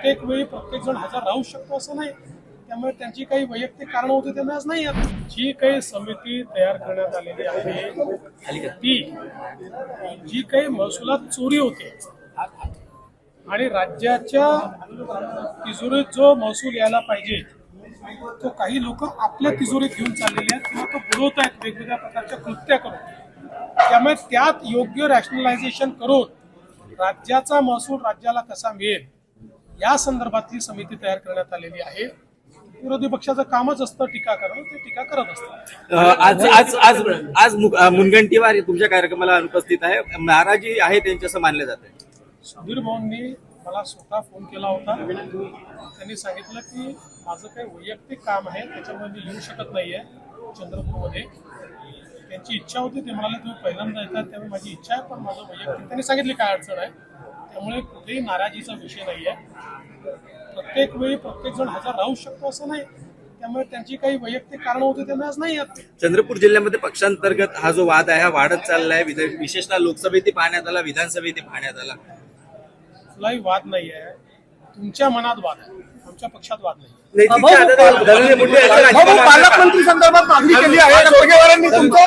प्रत्येक वेळी प्रत्येक जण हजर राहू शकतो असं नाही. त्यामुळे त्यांची काही वैयक्तिक कारणं होती त्यांना आज नाही आहेत जी काही समिती तयार करण्यात आलेली आहे ती जी काही महसुलात चोरी होते आणि राज्याच्या तिजोरीत जो महसूल यायला पाहिजे तो काही लोक आपल्या तिजोरीत घेऊन चाललेले आहेत किंवा तो बुडवत आहेत वेगवेगळ्या प्रकारच्या कृत्या करून. त्यामुळे त्यात योग्य रॅशनलायझेशन करून राज्याचा महसूल राज्याला कसा मिळेल या संदर्भातली समिती तयार करण्यात आलेली आहे. विरोधी पक्षाचं कामच असतं टीका करणं ते टीका करत असतात आज आज आज आज मुनगंटीवार तुमच्या कार्यक्रमाला अनुपस्थित आहे. नाराजी आहे त्यांची असं मानलं जात. आहे सुधीर भाऊंनी मला स्वतः फोन केला होता. त्यांनी सांगितलं की माझं काही वैयक्तिक काम आहे त्याच्यामुळे मी येऊ शकत नाहीये चंद्रपूरमध्ये. त्यांची इच्छा होती ते म्हणाले तुम्ही पहिल्यांदा येतात त्यामुळे माझी इच्छा आहे पण माझं वैयक्तिक त्यांनी सांगितली काय अडचण आहे. त्यामुळे कुठेही नाराजीचा विषय नाही आहे प्रत्येक वेळी प्रत्येक जण हजर राहू शकतो असं नाही. त्यामुळे त्यांची काही वैयक्तिक कारणं होती त्यांना आज नाही आहेत चंद्रपूर जिल्ह्यामध्ये पक्षांतर्गत हा जो वाद आहे हा वाढत चाललाय. विशेषतः लोकसभेतही पाहण्यात आला विधानसभेतही पाहण्यात आला. कुठलाही वाद नाही आहे तुमच्या मनात वाद आहे. आमच्या पक्षात वाद नाही. पालकमंत्री संदर्भात मागणी केली आहे.